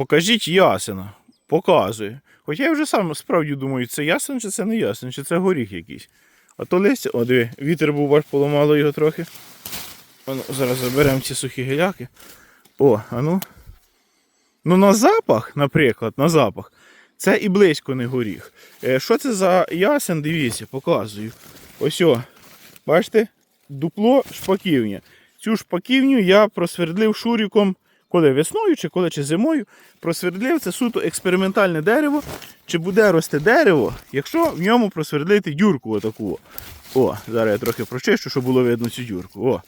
Покажіть ясена. Показує. Хоча я вже сам справді думаю, це ясен чи це не ясен, чи це горіх якийсь. А то листя, о, диви, вітер був бач, поламало його трохи. Ану, зараз заберемо ці сухі гіляки. О, а ну. Ну на запах, наприклад, на запах, це і близько не горіх. Е, що це за ясен, дивіться, показую. Ось о, бачите, дупло шпаківня. Цю шпаківню я просвердлив шуріком, коли весною, чи коли чи зимою. Просвердлив це суто експериментальне дерево. Чи буде рости дерево, якщо в ньому просвердлити дюрку отаку. О, зараз я трохи прочищу, щоб було видно цю дюрку. О,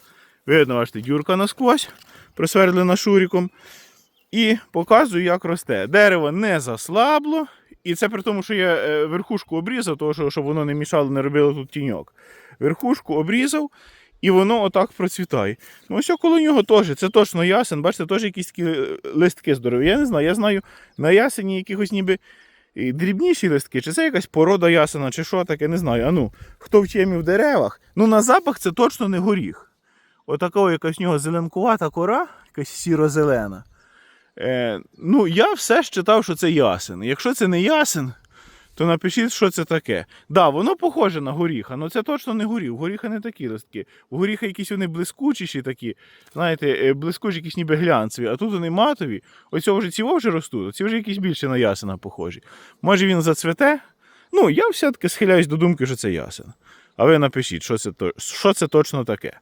видно, бачите, дюрка насквозь, просвердлена шуріком. І показую, як росте. Дерево не заслабло. І це при тому, що я е, верхушку обрізав, тому що, щоб воно не мішало, не робило тут тіньок. Верхушку обрізав, і воно отак процвітає. Ну, ось коло нього теж, це точно ясен. Бачите, теж якісь такі е, листки здорові. Я не знаю, я знаю на ясені якихось ніби дрібніші листки, чи це якась порода ясена, чи що таке, не знаю. А ну, хто в темі в деревах, ну на запах це точно не горіх. Отакого якась в нього зеленкувата кора, якась сіро-зелена. Е, ну, я все ж читав, що це ясен. Якщо це не ясен, то напишіть, що це таке. Да, воно похоже на горіха, але це точно не горіх. Горіха не такі листки. У горіха якісь вони блискучіші такі, знаєте, е, блискучі, якісь ніби глянцеві, а тут вони матові. Ось вже ці вже ростуть, ці вже якісь більше на ясена похожі. Може він зацвете? Ну, я все-таки схиляюсь до думки, що це ясен. А ви напишіть, що це, що це точно таке.